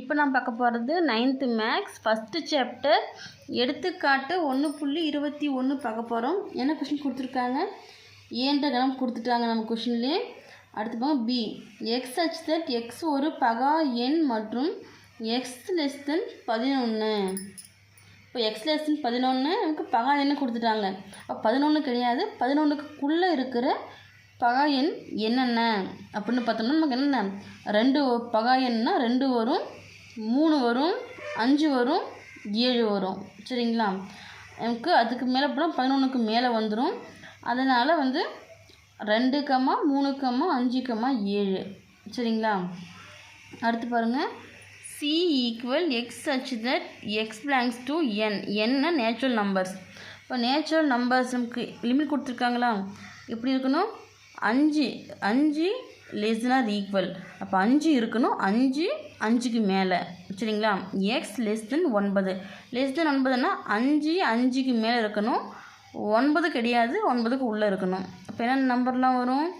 இப்போ நான் பார்க்க போகிறது நைன்த்து மேக்ஸ் ஃபஸ்ட்டு சாப்டர் எடுத்துக்காட்டு ஒன்று புள்ளி இருபத்தி ஒன்று பார்க்க போகிறோம். என்ன கொஷின் கொடுத்துருக்காங்க? ஏன்ற கணம் கொடுத்துட்டாங்க நம்ம கொஷின்லேயே அடுத்து பாருங்க B X such that X ஒரு பகா எண் மற்றும் எக்ஸ் லெஸ் தென் பதினொன்று இப்போ எக்ஸ் லெஸ் தென் பதினொன்று நமக்கு பகா எண்ணை கொடுத்துட்டாங்க. அப்போ பதினொன்று கிடையாது. பதினொன்றுக்குள்ளே இருக்கிற பகா எண் என்னென்ன? அப்படின்னு பார்த்தோம்னா நமக்கு என்னென்ன? ரெண்டு பகா எண்ணா ரெண்டு வரும். மூணு வரும் அஞ்சு வரும் ஏழு வரும். சரிங்களா? நமக்கு அதுக்கு மேலே போனால் பதினொன்றுக்கு மேலே வந்துடும் அதனால் வந்து ரெண்டு கம்மா மூணு கம்மா அஞ்சு கம்மா ஏழு. சரிங்களா? அடுத்து பாருங்கள் C equal X such that X belongs to N என்ன நேச்சுரல் நம்பர்ஸ் இப்போ நேச்சுரல் நம்பர்ஸ் நமக்கு லிமிட் கொடுத்துருக்காங்களா? எப்படி இருக்கணும்? அஞ்சு அஞ்சு லெஸ்னார் ஈக்குவல் அப்போ அஞ்சு இருக்கணும். அஞ்சு அஞ்சுக்கு மேலே. சரிங்களா? எக்ஸ் லெஸ் தென் ஒன்பது. லெஸ் தென் ஒன்பதுன்னா அஞ்சு அஞ்சுக்கு மேலே இருக்கணும். ஒன்பது கிடையாது. ஒன்பதுக்கு உள்ளே இருக்கணும். அப்போ என்ன நம்பர்லாம் வரும்?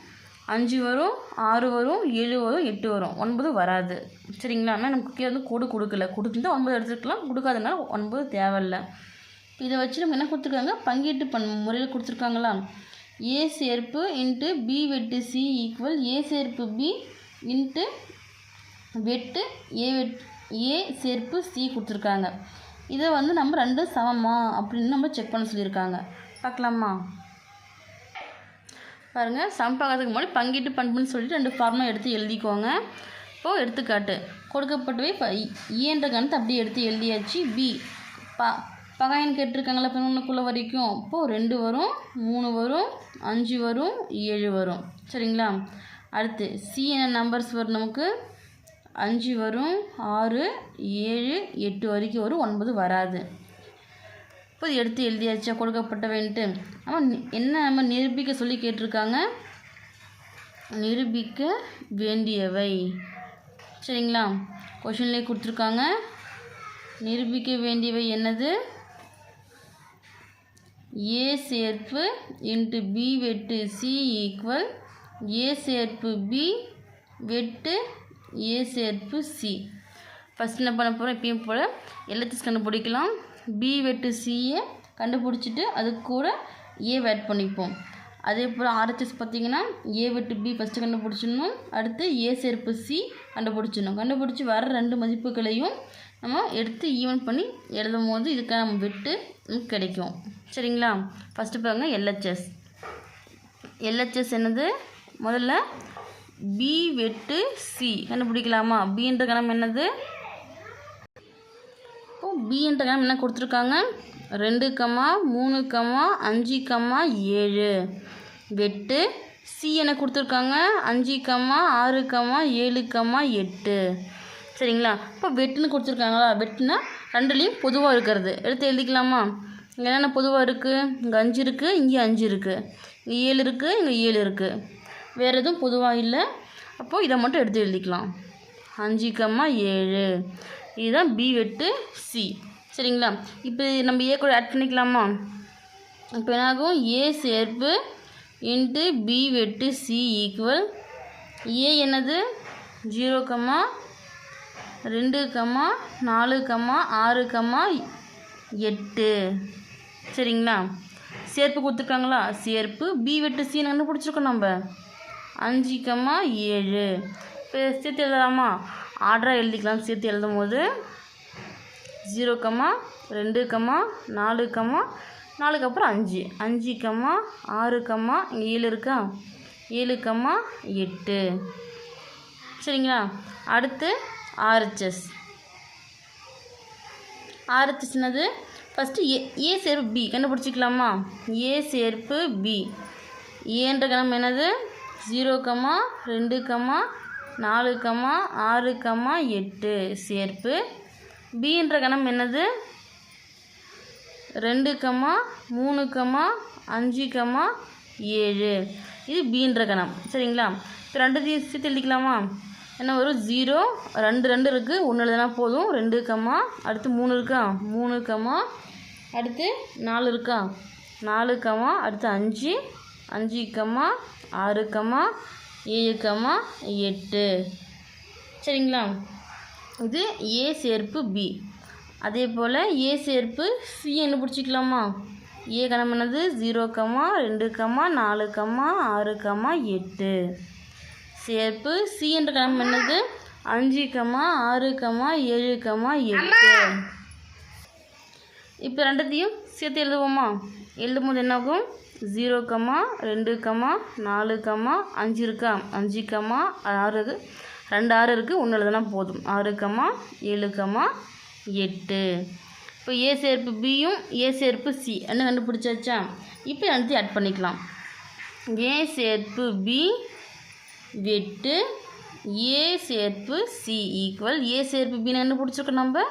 அஞ்சு வரும் ஆறு வரும் ஏழு வரும் எட்டு வரும். ஒன்பது வராது. சரிங்களா? ஆனால் நமக்கு கீழே வந்து கோடு கொடுக்கல. கொடுத்துருந்தா ஒன்பது எடுத்துருக்கலாம். கொடுக்காதனால ஒன்பது தேவையில்லை. இதை வச்சு நம்ம என்ன கொடுத்துருக்காங்க? பங்கீட்டு பண் முறையில் கொடுத்துருக்காங்களா ஏ சேர்ப்பு இன்ட்டு பி வெட்டு சி ஈக்குவல் ஏ சேர்ப்பு பி இன்ட்டு வெட்டு ஏ வெட் ஏ சேர்ப்பு சி கொடுத்துருக்காங்க. இதை வந்து நம்ம ரெண்டும் சமமா அப்படின்னு நம்ம செக் பண்ண சொல்லியிருக்காங்க. பார்க்கலாமா? பாருங்கள் சம் பார்க்கறதுக்கு முன்னாடி பங்கீட்டு பண்புன்னு சொல்லிட்டு ரெண்டு ஃபார்மை எடுத்து எழுதிக்கோங்க. இப்போது எடுத்துக்காட்டு கொடுக்கப்பட்டவை இப்போ ஏன்ற e கணத்தை அப்படியே எடுத்து எழுதியாச்சு பி பா பகாயன் கேட்டிருக்காங்களா பதினொன்றுக்குள்ளே வரைக்கும். இப்போது ரெண்டு வரும் மூணு வரும் அஞ்சு வரும் ஏழு வரும். சரிங்களா? அடுத்து சி என்ன நம்பர்ஸ் வரும் நமக்கு? அஞ்சு வரும் ஆறு ஏழு எட்டு வரைக்கும் வரும் ஒன்பது வராது. இப்போ எடுத்து எழுதியாச்சா கொடுக்கப்பட்டவன்ட்டு. ஆமாம் என்ன நம்ம நிரூபிக்க சொல்லி கேட்டிருக்காங்க? நிரூபிக்க வேண்டியவை. சரிங்களா? கொஷின்லேயே கொடுத்துருக்காங்க. நிரூபிக்க வேண்டியவை என்னது? ஏ சேர்ப்பு இன்ட்டு பி வெட்டு சி ஈக்குவல் ஏ சேர்ப்பு பி வெட்டு ஏ சேர்ப்பு சி. ஃபஸ்ட் என்ன பண்ண போகிறோம் இப்பயும் போல் எல்லாத்தையும் கண்டுபிடிக்கலாம். பி வெட்டு சியை கண்டுபிடிச்சிட்டு அது கூட ஏ ஆட் பண்ணிப்போம். அதே போல் ஆர்ஹெச்எஸ் பார்த்தீங்கன்னா ஏ வெட்டு பி ஃபஸ்ட்டு கண்டுபிடிச்சிடணும். அடுத்து ஏ சேர்ப்பு சி கண்டுபிடிச்சிடணும். கண்டுபிடிச்சி வர ரெண்டு மதிப்புகளையும் நம்ம எடுத்து ஈவன் பண்ணி எழுதும் போது இதுக்காக நம்ம வெட்டு நமக்கு கிடைக்கும். சரிங்களா? ஃபஸ்ட்டு பாருங்க எல்ஹெச்எஸ் எல்ஹெச்எஸ் என்னது? முதல்ல பி வெட்டு சி கண்டுபிடிக்கலாமா? பின்ற கணம் என்னது? இப்போ பின்ற கணம் என்ன கொடுத்துருக்காங்க? ரெண்டு கம்மா மூணு கம்மா அஞ்சு கம்மா ஏழு. வெட்டு சி என்ன கொடுத்துருக்காங்க? அஞ்சு கம்மா ஆறு கம்மா ஏழு கம்மா எட்டு. சரிங்களா? இப்போ வெட்டுன்னு கொடுத்துருக்காங்களா? வெட்டுனா ரெண்டுலேயும் பொதுவாக இருக்கிறது. எடுத்து எழுதிக்கலாமா? என்னென்ன பொதுவாக இருக்குது இங்கே அஞ்சு இருக்குது இங்கே அஞ்சு இருக்குது இங்கே ஏழு இருக்குது இங்கே ஏழு இருக்குது வேறு எதுவும் பொதுவாக இல்லை. அப்போது இதை மட்டும் எடுத்து எழுதிக்கலாம். அஞ்சு கம்மா ஏழு. இதுதான் பி வெட்டு சி சரிங்களா? இப்போ நம்ம ஏ கூட ஆட் பண்ணிக்கலாமா? இப்போ என்னாகும் ஏ சேர்ப்பு இன்ட்டு பி வெட்டு சி ஈக்குவல் ஏ என்னது? ஜீரோ கம்மா ரெண்டு கம்மா நாலு கம்மா ஆறு கம்மா எட்டு. சரிங்களா? சேர்ப்பு கொடுத்துருக்காங்களா? சேர்ப்பு. பி வெட்டு சி கண்டுபிடிச்சிருக்கோம் நம்ம? அஞ்சு கம்மா ஏழு. இப்போ சேர்த்து எழுதலாமா? ஆர்டராக எழுதிக்கலாம். சேர்த்து எழுதும் போது ஜீரோ கம்மா ரெண்டு கம்மா நாலு கம்மா நாலுக்கு அப்புறம் அஞ்சு. அஞ்சு கம்மா ஆறு கம்மா இங்கே ஏழு இருக்கா? ஏழு கம்மா எட்டு. சரிங்களா? அடுத்து RHS RHS first A A சேர்ப்பு பி கண்டுபிடிச்சிக்கலாமா? ஏ சேர்ப்பு பி ஏன்ற கணம் என்னது? ஜீரோ கம்மா ரெண்டு கம்மா நாலு கம்மா ஆறு கம்மா எட்டு சேர்ப்பு. பின்ற கணம் என்னது? ரெண்டு கம்மா மூணு கம்மா அஞ்சு கம்மா ஏழு. இது பீன்ற கணம். சரிங்களா? இப்போ ரெண்டு சேர்த்து எழுதிக்கலாமா? என்ன வரும்? ஜீரோ ரெண்டு ரெண்டு இருக்குது ஒன்று எழுதுனா போதும். ரெண்டு கம்மா அடுத்து மூணு இருக்கா? மூணு கம்மா அடுத்து நாலு இருக்கா? நாலு கம்மா அடுத்து அஞ்சு. அஞ்சு கம்மா ஆறு கம்மா ஏழு கம்மா எட்டு. சரிங்களா? இது ஏ சேர்ப்பு பி அதே போல் ஏ சேர்ப்பு சி என்ன பிடிச்சிக்கலாமா? ஏ கணம் என்னது? ஜீரோ கமா ரெண்டு கமா நாலு கம்மா ஆறு கமா எட்டு. சேர்ப்பு சி என்ற கணம் என்னது? அஞ்சு கமா ஆறு கமா ஏழு கமா எட்டு. இப்போ ரெண்டுத்தையும் சேர்த்து எழுதுவோமா? எழுதும்போது என்னாகும்? ஜீரோ கமா ரெண்டு கமா நாலு கமா அஞ்சு இருக்கா? அஞ்சு கமா ஆறு ரெண்டு ஆறு இருக்குது ஒன்று எழுதுனா போதும். ஆறு கமா ஏழு கமா எட்டு. இப்போ ஏ சேர்ப்பு பியும் ஏ சேர்ப்பு சி என்ன கண்டுபிடிச்சாச்சா? இப்போ ரெண்டுத்தையும் ஆட் பண்ணிக்கலாம். ஏ சேர்ப்பு பி வெட்டு ஏ சேர்ப்பு சி ஈக்குவல் ஏ சேர்ப்பு பின்னு என்ன பிடிச்சிருக்கோம் நம்ம?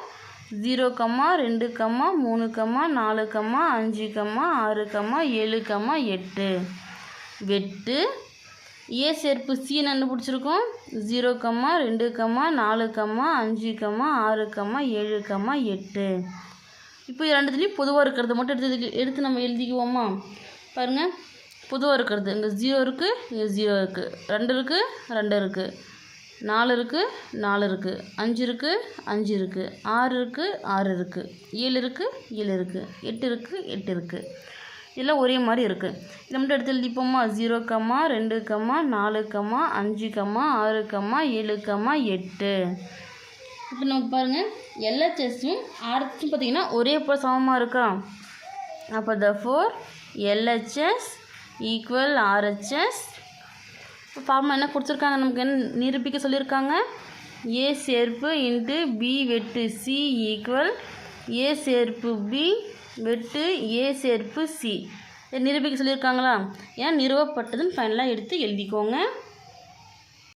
ஜீரோ கம்மா ரெண்டு கம்மா மூணு கம்மா நாலு கம்மா அஞ்சு கம்மா ஆறு கம்மா ஏழு கம்மா எட்டு. வெட்டு ஏ சேர்ப்பு சின்னு என்ன பிடிச்சிருக்கோம்? ஜீரோ கம்மா ரெண்டு கம்மா நாலு கம்மா அஞ்சு கம்மா ஆறு கம்மா ஏழு கம்மா எட்டு. இப்போ இது ரெண்டுத்துலேயும் பொதுவாக இருக்கிறத மட்டும் எடுத்து எடுத்து நம்ம எழுதிக்குவோமா? பாருங்கள் புதுவாக இருக்கிறது. இங்கே ஜீரோ இருக்குது இங்கே ஜீரோ இருக்குது ரெண்டு இருக்குது ரெண்டு இருக்குது நாலு இருக்குது நாலு இருக்குது அஞ்சு இருக்குது அஞ்சு இருக்குது ஆறு இருக்குது ஆறு இருக்குது ஏழு இருக்குது ஏழு இருக்குது எட்டு இருக்குது எட்டு இருக்குது இதெல்லாம் ஒரே மாதிரி இருக்குது இதை மட்டும் எடுத்து எழுதிப்போமா? ஜீரோ கம்மா ரெண்டு கம்மா நாலு கம்மா அஞ்சு கம்மா ஆறு கம்மா ஏழு கம்மா எட்டு. இப்போ நம்ம பாருங்கள் எல்ஹெச்எஸும் ஆர்ஹெச்சும் பார்த்தீங்கன்னா ஒரே போல் சமமாக இருக்கா? அப்போ therefore LHS equal RHS இப்போ ஃபார்முலா என்ன கொடுத்துருக்காங்க? நமக்கு என்ன நிரூபிக்க சொல்லியிருக்காங்க? ஏ சேர்ப்பு இன்ட்டு பி வெட்டு சி ஈக்குவல் ஏ சேர்ப்பு பி வெட்டு ஏ சேர்ப்பு சி இதை நிரூபிக்க சொல்லியிருக்காங்களா? ஏன் நிறுவப்பட்டதுன்னு ஃபைனலாக எடுத்து எழுதிக்கோங்க.